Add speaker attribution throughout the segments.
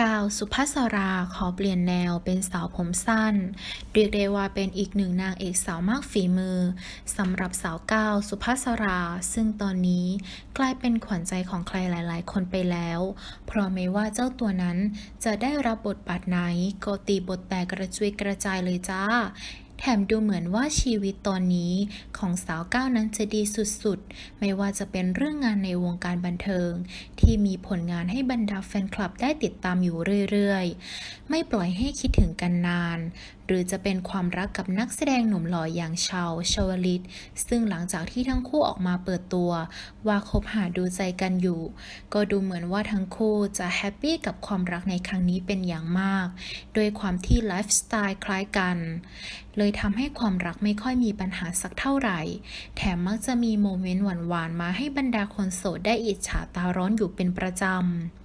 Speaker 1: กาวสุภาสราขอเปลี่ยนแนวเป็นสาวผมสั้น เรียกได้ว่าเป็นอีกหนึ่งนางเอกสาวมากฝีมือสำหรับสาวกาวสุภาสรา ซึ่งตอนนี้กลายเป็นขวัญใจของใครหลาย ๆ คนไปแล้ว เพราะไม่ว่าเจ้าตัวนั้นจะได้รับบทบาทไหนก็ตีบทแตกกระจุยกระจายเลยจ้า แถมดูเหมือนว่าชีวิตตอนนี้ของสาวก้าวนั้นจะดีสุดๆ ไม่ว่าจะเป็นเรื่องงานในวงการบันเทิง ที่มีผลงานให้บรรดาแฟนคลับได้ติดตามอยู่เรื่อยๆ ไม่ปล่อยให้คิดถึงกันนาน รือจะเป็นความรักกับนักแสดงหนุ่มหล่ออย่างชาวชวลิต ซึ่งหลังจากที่ทั้งคู่ออกมาเปิดตัว ว่าคบหาดูใจกันอยู่ ก็ดูเหมือนว่าทั้งคู่จะแฮปปี้กับความรักในครั้งนี้เป็นอย่างมาก โดยความที่ไลฟ์สไตล์คล้ายกัน เลยทำให้ความรักไม่ค่อยมีปัญหาสักเท่าไหร่ แถมมักจะมีโมเมนต์หวานๆมาให้บรรดาคนโสดได้อิจฉาตาร้อนอยู่เป็นประจำ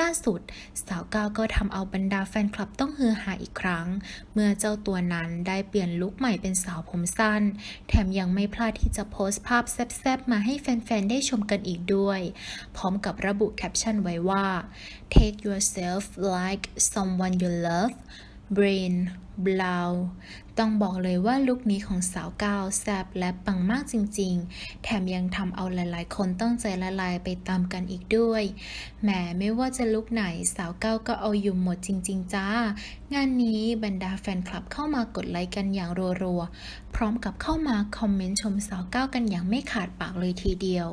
Speaker 1: ล่าสุด สาวก้าวก็ทำเอาบรรดาแฟนคลับต้องฮือฮาอีกครั้ง เมื่อเจ้าตัวนั้นได้เปลี่ยนลุคใหม่เป็นสาวผมสั้น แถมยังไม่พลาดที่จะโพสต์ภาพแซ่บๆ มาให้แฟนๆ ได้ชมกันอีกด้วย พร้อมกับระบุแคปชั่นไว้ว่า take yourself like someone you love brain blow ต้องบอกเลยว่าลุคนี้ของสาวก้าวแซบและปังมากจริงๆ แถมยังทำเอาหลายๆ คนต้องใจละลายไปตามกันอีกด้วย แหมไม่ว่าจะลุคไหนสาวก้าวก็เอาอยู่หมดจริง ๆ จ้า งานนี้บรรดาแฟนคลับเข้ามากดไลค์กันอย่างรัวๆ พร้อมกับเข้ามาคอมเมนต์ชมสาวก้าวกันอย่างไม่ขาดปากเลยทีเดียว